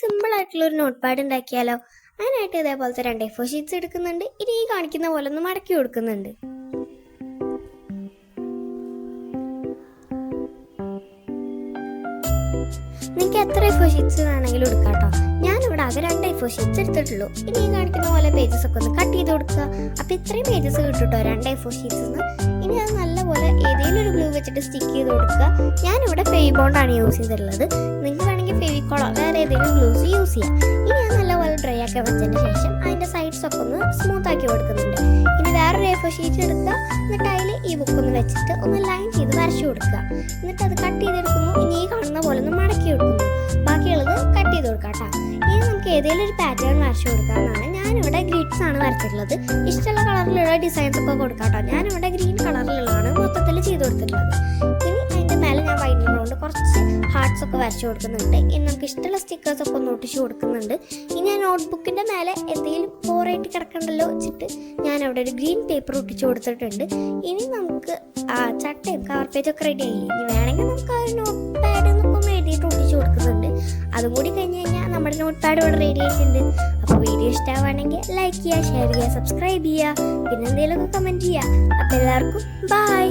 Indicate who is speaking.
Speaker 1: Simple ആയിട്ടുള്ള ഒരു note pad ഉണ്ടാക്കിയാലോ? അതിനായിട്ട് ഇതേപോലത്തെ രണ്ട് എഫോ ഷീറ്റ്സ് എടുക്കുന്നുണ്ട്. ഇനി ഈ കാണിക്കുന്ന പോലെ ഒന്ന് മടക്കി കൊടുക്കുന്നുണ്ട്. നിങ്ങൾക്ക് എത്ര എഫോ ഷീറ്റ്സ് വേണമെങ്കിലും എടുക്കാം കേട്ടോ ഞാനിവിടെ ആകെ രണ്ട് എഫോ ഷീറ്റ്സ് എടുത്തിട്ടുള്ളൂ. ഇനി ഈ കാണിക്കുന്ന പോലെ പേജസ് ഒക്കെ ഒന്ന് കട്ട് ചെയ്ത് കൊടുക്കുക. അപ്പോൾ ഇത്രയും പേജസ് കിട്ടും രണ്ട് എഫോ ഷീറ്റ്സ് ഇനി അത് നല്ലപോലെ ഏതെങ്കിലും ഒരു ഗ്ലൂ വെച്ചിട്ട് സ്റ്റിക്ക് ചെയ്ത് കൊടുക്കുക. ഞാനിവിടെ ഫെവിബോണ്ടാണ് യൂസ് ചെയ്തിട്ടുള്ളത് നിങ്ങൾക്ക് വേണമെങ്കിൽ ഫെവിക്കോളോ വേറെ ഏതെങ്കിലും ഗ്ലൂസ് യൂസ് ചെയ്യാം. ഇനി അത് നല്ലപോലെ ഡ്രൈ ആക്കി വെച്ചതിന് ശേഷം അതിന്റെ സൈഡ്സ് ഒക്കെ ഒന്ന് സ്മൂത്ത് ആക്കി കൊടുക്കുന്നുണ്ട്. ഇനി വേറൊരു എഫോ ഷീറ്റ് എടുക്കുക. എന്നിട്ട് അതിൽ ഈ ബുക്ക് ഒന്ന് വെച്ചിട്ട് ഒന്ന് ലൈൻ ചെയ്ത് വരച്ചു കൊടുക്കുക. എന്നിട്ട് അത് കട്ട് ചെയ്തെടുക്കുന്നു ഇനി ഈ കാണുന്ന പോലെ ഒന്ന് മടക്കി കൊടുക്കുന്നു. ബാക്കിയുള്ളത് കട്ട് ചെയ്ത് കൊടുക്കാം കേട്ടോ. ഇനി നമുക്ക് ഏതെങ്കിലും ഒരു പാറ്റേൺ വരച്ചു കൊടുക്കാമെന്നാണ് ഞാനിവിടെ ഗ്രിഡ്സ് ആണ് വരച്ചിട്ടുള്ളത്. ഇഷ്ടമുള്ള കളറിലുള്ള ഡിസൈൻസ് ഒക്കെ കൊടുക്കാം കേട്ടോ. ഞാനിവിടെ ഗ്രീൻ കളറിലുള്ളതാണ് മൊത്തത്തിൽ ചെയ്ത് കൊടുത്തിട്ടുള്ളത്. ഹാർട്സ് ഒക്കെ വരച്ചു കൊടുക്കുന്നുണ്ട്. ഇനി നമുക്ക് ഇഷ്ടമുള്ള സ്റ്റിക്കേഴ്സ് ഒക്കെ ഒന്ന് ഒട്ടിച്ച് കൊടുക്കുന്നുണ്ട്. ഇനി ഞാൻ നോട്ട്ബുക്കിന്റെ മേലെ എന്തെങ്കിലും പോറായിട്ട് കിടക്കണ്ടല്ലോ വെച്ചിട്ട് ഞാൻ അവിടെ ഒരു ഗ്രീൻ പേപ്പർ ഒട്ടിച്ച് കൊടുത്തിട്ടുണ്ട്. ഇനി നമുക്ക് ചട്ടയും കവർ ഒക്കെ റെഡി ആയി ഇനി വേണമെങ്കിൽ നമുക്ക് ആ നോട്ട് പാഡ് എന്നൊക്കെ എഴുതിയിട്ട് ഒട്ടിച്ച് കൊടുക്കുന്നുണ്ട്. അതും കൂടി കഴിഞ്ഞ് കഴിഞ്ഞാൽ നമ്മുടെ നോട്ട് പാഡ് ഇവിടെ റെഡി ആയിട്ടുണ്ട്. അപ്പോൾ വീഡിയോ ഇഷ്ടമാണെങ്കിൽ ലൈക്ക് ചെയ്യുക ഷെയർ ചെയ്യുക സബ്സ്ക്രൈബ് ചെയ്യുക. പിന്നെ എന്തെങ്കിലുമൊക്കെ കമന്റ് ചെയ്യുക. അപ്പോൾ എല്ലാവർക്കും ബൈ